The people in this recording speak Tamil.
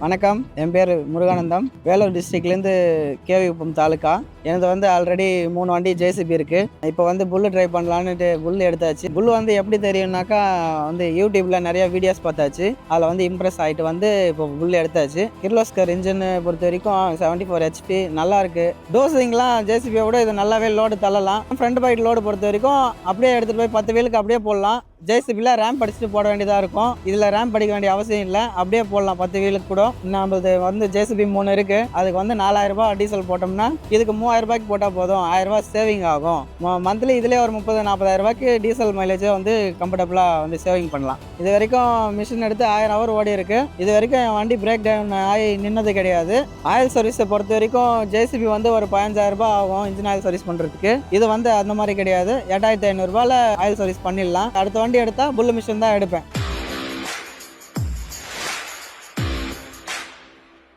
வணக்கம். என் பேர் முருகானந்தம். வேலூர் டிஸ்ட்ரிக்ட்லேருந்து கேவிகுப்பம் தாலுக்கா. எனது வந்து ஆல்ரெடி மூணு வண்டி ஜேசிபி இருக்குது இப்போ வந்து புல்லு ட்ரை பண்ணலான்னுட்டு புல் எடுத்தாச்சு. புல் வந்து எப்படி தெரியும்னாக்கா வந்து யூடியூப்பில் நிறைய வீடியோஸ் பார்த்தாச்சு. அதில் வந்து இம்ப்ரெஸ் ஆகிட்டு வந்து இப்போ புல் எடுத்தாச்சு. கிர்லோஸ்கர் இன்ஜின் பொறுத்த வரைக்கும் செவன்ட்டி ஃபோர் ஹெச்பி நல்லா இருக்குது டோசிங்லாம் ஜேசிபியை விட இது நல்லாவே லோடு தள்ளலாம். ஃப்ரண்ட் பைட் லோடு பொறுத்த வரைக்கும் அப்படியே எடுத்துகிட்டு போய் பத்து வீலுக்கு அப்படியே போடலாம். ஜேசிபியில் ரேம் படிச்சுட்டு போட வேண்டியதாக இருக்கும். இதில் ரேம் படிக்க வேண்டிய அவசியம் இல்லை. அப்படியே போடலாம் பத்து வீலுக்கு கூட. நம்மளது வந்து ஜேசிபி மூணு இருக்குது அதுக்கு வந்து நாலாயிரம் ரூபாய் டீசல் போட்டோம்னா இதுக்கு மூவாயிரரூபாய்க்கு போட்டால் போதும். ஆயிரரூபா சேவிங் ஆகும். மந்த்லி இதிலே ஒரு முப்பது நாற்பதாயிரரூபாய்க்கு டீசல் மைலேஜை வந்து கம்ஃபர்டபுளாக வந்து சேவிங் பண்ணலாம். இது வரைக்கும் மிஷின் எடுத்து ஆயிரம் ஹவர் ஓடி இருக்கு. இது வரைக்கும் என் வண்டி பிரேக் டவுன் ஆகி நின்னது கிடையாது. ஆயில் சர்வீஸை பொறுத்த வரைக்கும் ஜேசிபி வந்து ஒரு பதினஞ்சாயிரரூபா ஆகும். இன்ஜின் ஆயில் சர்வீஸ் பண்ணுறதுக்கு இது வந்து அந்த மாதிரி கிடையாது. எட்டாயிரத்தி ஐநூறுரூபாவில் ஆயில் சர்வீஸ் பண்ணிடலாம். அடுத்த வண்டி எடுத்தால் புல்லு மிஷின் தான் எடுப்பேன்.